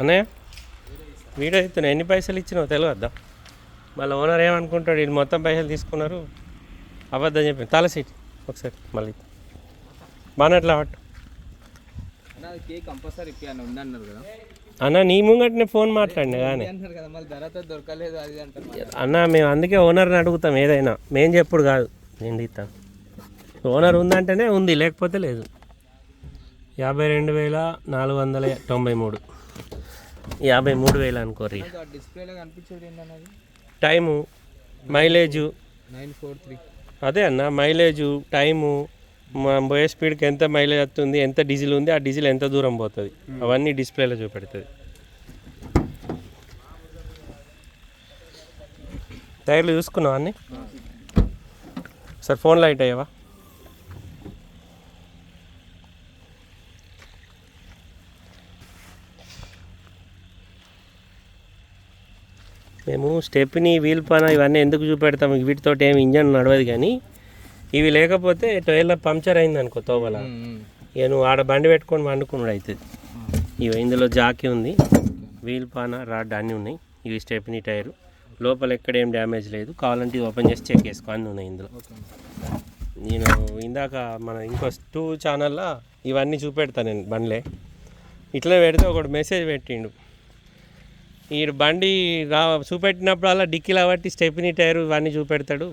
అన్నయ్య వీడియో ఇస్తున్నా ఎన్ని పైసలు ఇచ్చినావు తెలియద్దా మళ్ళీ ఓనర్ ఏమనుకుంటాడు? వీళ్ళు మొత్తం పైసలు తీసుకున్నారు. అబద్ధం చెప్పి తల సీట్. ఒకసారి మళ్ళీ. బానట్లా పట్టు. అన్న అని నీ ముంగట్నే ఫోన్ మాట్లాడినా కానీ. అన్న మేము అందుకే ఓనర్ని అడుగుతాం ఏదైనా. మేము చెప్పుడు కాదు. నేను ఇస్తాం ఓనర్ ఉందంటేనే ఉంది లేకపోతే లేదు. యాభై రెండు వేల నాలుగు వందల తొంభై మూడు. యాభై మూడు వేలు డిస్ప్లేలో కనిపించేది ఏంటన్నది? Time mileage. Nine four three. అదే అన్న మైలేజు టైము పోయే స్పీడ్కి ఎంత మైలేజ్ వస్తుంది ఎంత డీజిల్ ఉంది ఆ డీజిల్ ఎంత దూరం పోతుంది అవన్నీ డిస్ప్లేలో చూపెడుతుంది. టైర్లు చూసుకున్నావా అన్ని? సార్ ఫోన్ లైట్ అయ్యావా? మేము స్టెప్ని వీల్ పైన ఇవన్నీ ఎందుకు చూపెడతాము వీటితో ఏమి ఇంజన్ నడవదు కానీ ఇవి లేకపోతే టైర్లో పంక్చర్ అయింది అనుకో తోవల. ఇక నువ్వు ఆడ బండి పెట్టుకొని వండుకున్నాడు అవుతుంది ఇవి ఇందులో జాకీ ఉంది వీల్ పాన రాడ్ అన్నీ ఉన్నాయి ఇవి స్టెప్నీ టైరు. లోపల ఎక్కడ ఏం డ్యామేజ్ లేదు కావాలంటే ఓపెన్ చేసి చెక్ చేసుకో అన్నీ ఉన్నాయి ఇందులో. నేను ఇందాక మన ఇంకో టూ ఛానల్లో ఇవన్నీ చూపెడతాను నేను బండ్లే. ఇట్లా పెడితే ఒకడు మెసేజ్ పెట్టిండు. ఈ బండి రా చూపెట్టినప్పుడు అలా డిక్కీలో బట్టి స్టెప్నీ టైర్ ఇవన్నీ చూపెడతాడు.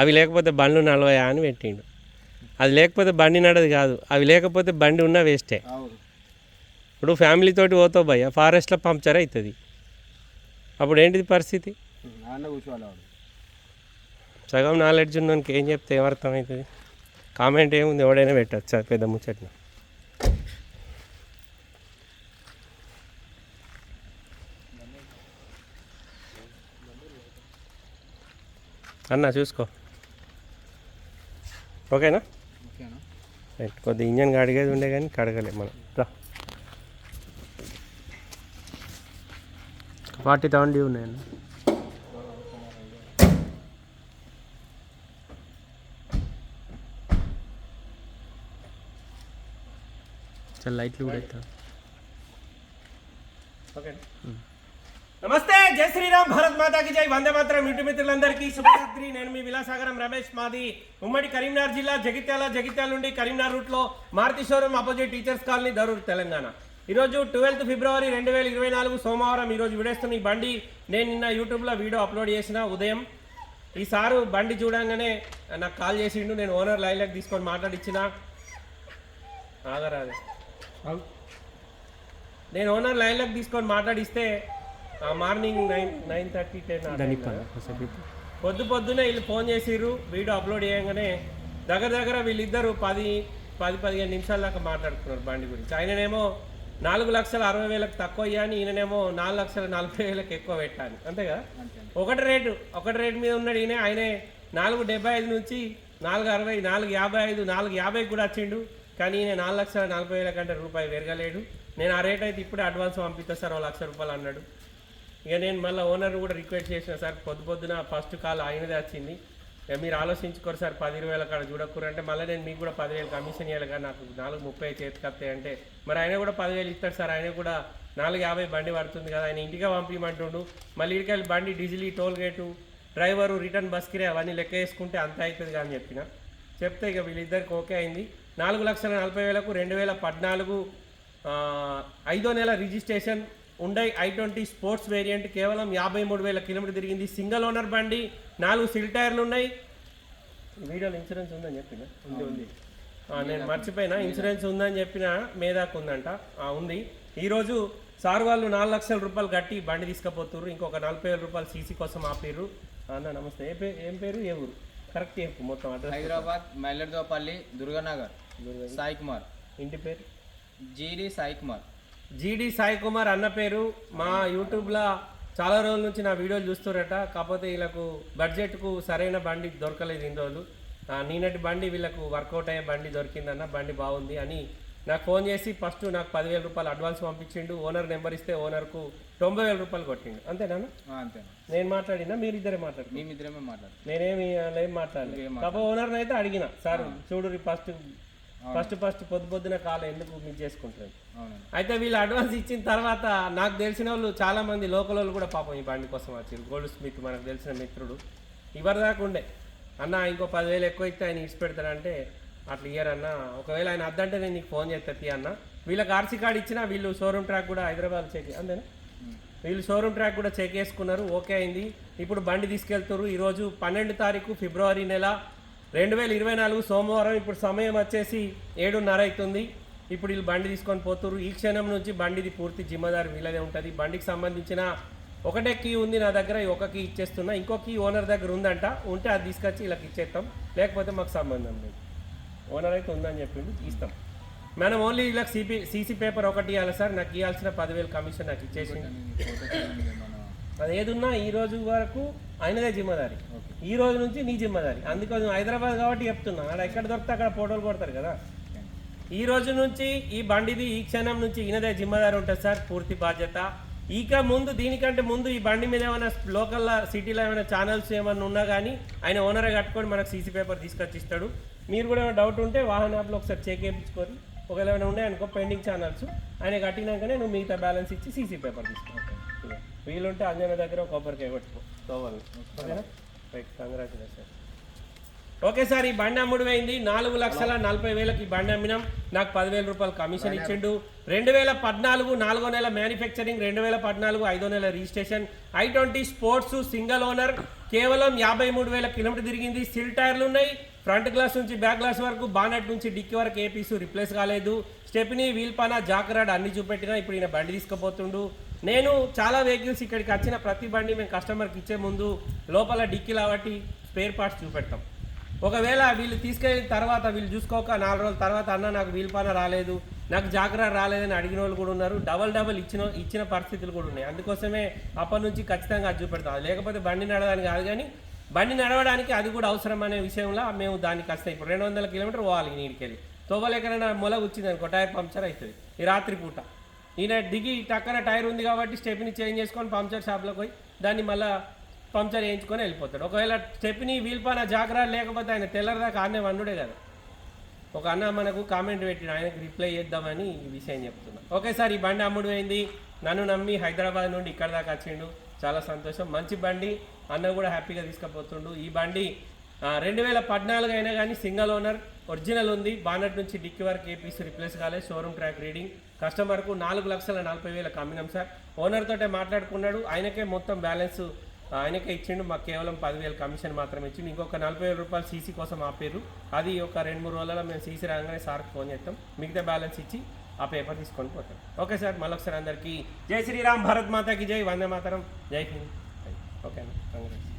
అవి లేకపోతే బండ్లు నలవయా అని పెట్టిండు. అది లేకపోతే బండి నడదు కాదు. అవి లేకపోతే బండి ఉన్నా వేస్టే. ఇప్పుడు ఫ్యామిలీ తోటి పోతావు భయ్య ఫారెస్ట్లో పంక్చర్ అవుతుంది అప్పుడు ఏంటిది పరిస్థితి? సగం నాలెడ్జ్ ఉన్నోనికి ఏం చెప్తే ఏమర్థం అవుతుంది కామెంట్ ఏముంది? ఎవడైనా పెట్టచ్చు? పెద్ద ముచ్చట్న. అన్న చూసుకో. ఓకేనా? రైట్ కొద్ది ఇంజన్ కడిగేది ఉండే కానీ కడగలే మనం. రా. ఫార్టీ థౌసండ్ డ్యూ ఉన్నాయండి చాలా లైట్లు కూడా అవుతాయి ఓకే నమస్తే జై శ్రీరామ్ భారత్ మాతాకి జై. వందే మాత్రం ఇంటి మిత్రులందరికీ శుభరాత్రి నేను మీ విలాసాగరం రమేష్ మాది ఉమ్మడి కరీంనగర్ జిల్లా జగిత్యాల జగిత్యాల నుండి కరీంనగర్ రూట్లో Maruti showroom opposite teachers colony Darur Telangana. ఈరోజు ట్వెల్త్ ఫిబ్రవరి రెండు వేల ఇరవై నాలుగు సోమవారం ఈరోజు విడేస్తున్న ఈ బండి నేను నిన్న యూట్యూబ్లో వీడియో అప్లోడ్ చేసిన ఉదయం. ఈ సారు బండి చూడంగానే నాకు కాల్ చేసిండు నేను ఓనర్ లైన్లోకి తీసుకొని మాట్లాడిచ్చిన. ఆగరాదే. నేను ఓనర్ లైన్లోకి తీసుకొని మాట్లాడిస్తే morning nine nine thirty ten పొద్దు పొద్దునే వీళ్ళు ఫోన్ చేసిర్రు వీడియో అప్లోడ్ చేయగానే దగ్గర దగ్గర వీళ్ళిద్దరు పది పది పదిహేను నిమిషాల దాకా మాట్లాడుకున్నారు బండి గురించి. ఆయననేమో నాలుగు లక్షల అరవై వేలకు తక్కువ ఇయ్యని ఈయననేమో నాలుగు లక్షల నలభై వేలకు ఎక్కువ పెట్టాను. అంతే కదా? ఒకటి రేటు ఒకటి రేటు మీద ఉన్నాడు ఈయన ఆయనే నాలుగు డెబ్బై ఐదు నుంచి నాలుగు అరవై నాలుగు యాభై ఐదు నాలుగు యాభై కూడా వచ్చిండు. కానీ ఈయన నాలుగు లక్షల నలభై వేల కంటే రూపాయి పెరగలేడు. నేను ఆ రేట్ అయితే ఇప్పుడే అడ్వాన్స్ పంపిస్తా సార్ ఓ లక్ష రూపాయలు అన్నాడు. ఇక నేను మళ్ళీ ఓనర్ కూడా రిక్వెస్ట్ చేసిన సార్ పొద్దు పొద్దున ఫస్ట్ కాల్ ఆయనదే వచ్చింది. ఇక మీరు ఆలోచించుకోరు సార్ పది ఇరవై వేల కాడ చూడకూరు అంటే మళ్ళీ నేను మీకు కూడా పదివేలు కమిషన్ ఇవ్వాలి కానీ నాకు నాలుగు ముప్పై చేతికి వస్తాయి అంటే. మరి ఆయన కూడా పదివేలు ఇస్తాడు సార్ ఆయన కూడా నాలుగు యాభై బండి పడుతుంది కదా ఆయన ఇంటిగా పంపించమంటుండు మళ్ళీ ఇడికెళ్ళి బండి diesel toll gate driver return bus కిరే అవన్నీ లెక్క వేసుకుంటే అంత అవుతుంది అని చెప్పిన. చెప్తే ఇక వీళ్ళిద్దరికి ఓకే అయింది. నాలుగు లక్షల నలభై వేలకు రెండు వేల పద్నాలుగు ఐదో నెల రిజిస్ట్రేషన్ ఉండే ఐ ట్వంటీ స్పోర్ట్స్ వేరియంట్ కేవలం యాభై మూడు వేల కిలోమీటర్ తిరిగింది. సింగిల్ ఓనర్ బండి నాలుగు సిల్ టైర్లు ఉన్నాయి. వీడియోలో ఇన్సూరెన్స్ ఉందని చెప్పిన? ఉంది ఉంది. నేను మర్చిపోయినా. ఇన్సూరెన్స్ ఉందని చెప్పిన మేదాకు ఉందంట. ఉంది. ఈరోజు సార్ వాళ్ళు నాలుగు లక్షల రూపాయలు కట్టి బండి తీసుకుపోతుర్రు. ఇంకొక నలభై వేల రూపాయలు సీసీ కోసం ఆపిర్రు. అన్న నమస్తే. ఏ పేరు ఏం పేరు? ఏ ఊరు? కరెక్ట్ చెప్పు మొత్తం అడ్రస్ హైదరాబాద్ మైలర్దోపల్లి దుర్గానగర్. సాయి కుమార్. ఇంటి పేరు? జీడి సాయి కుమార్. జీడి సాయి కుమార్ అన్న పేరు. మా యూట్యూబ్లో చాలా రోజుల నుంచి నా వీడియోలు చూస్తురట కాకపోతే వీళ్ళకు బడ్జెట్కు సరైన బండి దొరకలేదు ఇన్ని రోజులు. నేనటి బండి వీళ్ళకు వర్కౌట్ అయ్యే బండి దొరికిందన్న బండి బాగుంది అని నాకు ఫోన్ చేసి ఫస్ట్ నాకు పదివేల రూపాయలు అడ్వాన్స్ పంపించిండు. ఓనర్ నెంబర్ ఇస్తే ఓనర్కు తొంభై వేల రూపాయలు కొట్టిండు. అంతేనా ఆ, అంతేనా? నేను మాట్లాడినా? మీరు ఇద్దరే మాట్లాడు మేమిద్దరమే మాట్లాడు నేనేమి ఏం మాట్లాడలేదు. కాకపోతే ఓనర్ని అయితే అడిగిన. సార్ చూడు ఫస్ట్ ఫస్ట్ ఫస్ట్ పొద్దు పొద్దున కాలం ఎందుకు మిస్ చేసుకుంటారు? అయితే వీళ్ళు అడ్వాన్స్ ఇచ్చిన తర్వాత నాకు తెలిసిన వాళ్ళు చాలా మంది లోకల్ వాళ్ళు కూడా పాపం ఈ బండి కోసం వచ్చారు గోల్డ్ స్మిత్ మనకు తెలిసిన మిత్రుడు. ఇవరి దాకా ఉండే. అన్న ఇంకో పదివేలు ఎక్కువ ఇస్తే ఆయన ఇచ్చి పెడతాడంటే అట్లా ఇయ్యరన్న. ఒకవేళ ఆయన అద్దంటే నేను నీకు ఫోన్ చేస్తా తీ అన్న. వీళ్ళకి ఆర్సీ కార్డు ఇచ్చినా వీళ్ళు షోరూమ్ ట్రాక్ కూడా హైదరాబాద్ చెక్ అంతేనా? వీళ్ళు షోరూమ్ ట్రాక్ కూడా చెక్ చేసుకున్నారు. ఓకే అయింది. ఇప్పుడు బండి తీసుకెళ్తారు ఈరోజు పన్నెండు తారీఖు ఫిబ్రవరి నెల రెండు వేల ఇరవై నాలుగు సోమవారం ఇప్పుడు సమయం వచ్చేసి ఏడున్నర అవుతుంది. ఇప్పుడు వీళ్ళు బండి తీసుకొని పోతురు ఈ క్షణం నుంచి బండిది పూర్తి జిమ్మదారి వీళ్ళదే ఉంటుంది. బండికి సంబంధించిన ఒకటే కీ ఉంది నా దగ్గర ఒక కీ ఇచ్చేస్తున్నా. ఇంకో కీ ఓనర్ దగ్గర ఉందంట. ఉంటే అది తీసుకొచ్చి వీళ్ళకి ఇచ్చేస్తాం లేకపోతే మాకు సంబంధం లేదు. ఓనర్ అయితే ఉందని చెప్పిండు. ఇస్తాం మనం ఓన్లీ వీళ్ళకి సిపి సీసీ పేపర్ ఒకటి ఇవ్వాలి సార్. నాకు ఇవ్వాల్సిన పదివేలు కమిషన్ నాకు ఇచ్చేసి. అది ఏదున్నా ఈ రోజు వరకు ఆయనదే జిమ్మదారి. ఈ రోజు నుంచి నీ జిమ్మదారి. అందుకోసం హైదరాబాద్ కాబట్టి చెప్తున్నా. అక్కడ ఎక్కడ దొరికితే అక్కడ ఫోటోలు కొడతారు కదా. ఈ రోజు నుంచి ఈ బండిది ఈ క్షణం నుంచి ఈయనదే జిమ్మదారి ఉంటుంది సార్ పూర్తి బాధ్యత. ఇక ముందు దీనికంటే ముందు ఈ బండి మీద ఏమైనా లోకల్ సిటీలో ఏమైనా ఛానల్స్ ఏమైనా ఉన్నా కానీ ఆయన ఓనరే కట్టుకొని మనకు సీసీ పేపర్ తీసుకొచ్చి ఇస్తాడు మీరు కూడా ఏమైనా డౌట్ ఉంటే వాహన యాప్లో ఒకసారి చెక్ చేయించుకొని ఒకవేళ ఏమైనా ఉండే అనుకో పెండింగ్ ఛానల్స్ ఆయన కట్టినాకనే నువ్వు మిగతా బ్యాలెన్స్ ఇచ్చి సీసీ పేపర్ తీసుకుంటావు వీలుంటే అంజన దగ్గర కొబ్బరికాయ పెట్టుకో తోవాలి. ఓకేనా? రైట్ కంగ్రాచులేషన్ ఓకే సార్ ఈ బండి అమ్ముడు పోయింది నాలుగు లక్షల నలభై వేలకి ఈ బండి అమ్మినాం. నాకు పదివేల రూపాయలు కమిషన్ ఇచ్చిండు. రెండు వేల పద్నాలుగు నాలుగో నెల మ్యానుఫ్యాక్చరింగ్ రెండు వేల పద్నాలుగు ఐదో నెల registration I twenty sports single owner. కేవలం యాభై మూడు వేల కిలోమీటర్ తిరిగింది. సిల్ టైర్లు ఉన్నాయి. ఫ్రంట్ గ్లాస్ నుంచి బ్యాక్ గ్లాస్ వరకు బానెట్ నుంచి డిక్కీ వరకు ఏ పీసు రిప్లేస్ కాలేదు. స్టెప్ని వీల్ పానా జాకరాడ్ అన్ని చూపెట్టినా ఇప్పుడు ఈయన బండి తీసుకుపోతుండు. నేను చాలా వెహికల్స్ ఇక్కడికి వచ్చిన ప్రతి బండి మేము కస్టమర్కి ఇచ్చే ముందు లోపల డిక్కీ లాబట్టి స్పేర్ పార్ట్స్ చూపెడతాం. ఒకవేళ వీళ్ళు తీసుకెళ్ళిన తర్వాత వీళ్ళు చూసుకోక నాలుగు రోజుల తర్వాత అన్న నాకు వీల్ రాలేదు నాకు జాగ్రత్త రాలేదని అడిగిన వాళ్ళు కూడా ఉన్నారు. డబల్ డబల్ ఇచ్చిన ఇచ్చిన పరిస్థితులు కూడా ఉన్నాయి. అందుకోసమే అప్పటి నుంచి ఖచ్చితంగా అది చూపెడతాం. లేకపోతే బండి నడవడానికి కాదు కానీ బండి నడవడానికి అది కూడా అవసరం అనే విషయంలో మేము దానికి వస్తాయి ఇప్పుడు రెండు వందల కిలోమీటర్ పోవాలి నీడికెళ్ళి తోవలేకరైనా మొల వచ్చింది అనుకో టైర్ పంక్చర్ అవుతుంది. ఈ రాత్రి పూట ఈయన దిగి టక్కన టైర్ ఉంది కాబట్టి స్టెప్ని చేంజ్ చేసుకొని పంక్చర్ షాప్లోకి పోయి దాన్ని మళ్ళీ పంక్చర్ వేయించుకొని వెళ్ళిపోతాడు. ఒకవేళ స్టెప్ని వీల్ పైన జాగ్రత్త లేకపోతే ఆయన తెల్లరిదాకా ఆడనే వండుడే కదా. ఒక అన్న మనకు కామెంట్ పెట్టిన ఆయనకు రిప్లై చేద్దామని ఈ విషయం చెప్తున్నా. ఓకే సార్ ఈ బండి అమ్ముడు అయింది నన్ను నమ్మి హైదరాబాద్ నుండి ఇక్కడ దాకా వచ్చిండు. చాలా సంతోషం. మంచి బండి. అన్న కూడా హ్యాపీగా తీసుకుపోతుండు. ఈ బండి రెండు వేల పద్నాలుగు అయినా కానీ సింగల్ ఓనర్ ఒరిజినల్ ఉంది. బానట్ నుంచి డిక్కి వరకు ఏపీసీ రిప్లేస్ కాలేదు షోరూమ్ ట్రాక్ రీడింగ్. కస్టమర్కు నాలుగు లక్షల నలభై వేల అమ్మినాం సార్. ఓనర్ తోటే మాట్లాడుకున్నాడు. ఆయనకే మొత్తం బ్యాలెన్స్ ఆయనకే ఇచ్చిండు. మాకు కేవలం పదివేలు కమిషన్ మాత్రమే ఇచ్చిండు. ఇంకొక నలభై వేల రూపాయలు సీసీ కోసం ఆపేరు అది ఒక రెండు మూడు రోజులలో మేము సీసీ రాగానే సార్కి ఫోన్ చేస్తాం. మిగతా బ్యాలెన్స్ ఇచ్చి ఆ పేపర్ తీసుకొని పోతాం. ఓకే సార్ మళ్ళొకసారి అందరికీ జై శ్రీరామ్ భారత్ మాతాకి జై. వందే మాతరం. జై హింద్. ఓకే అండి కంగ్రాట్స్.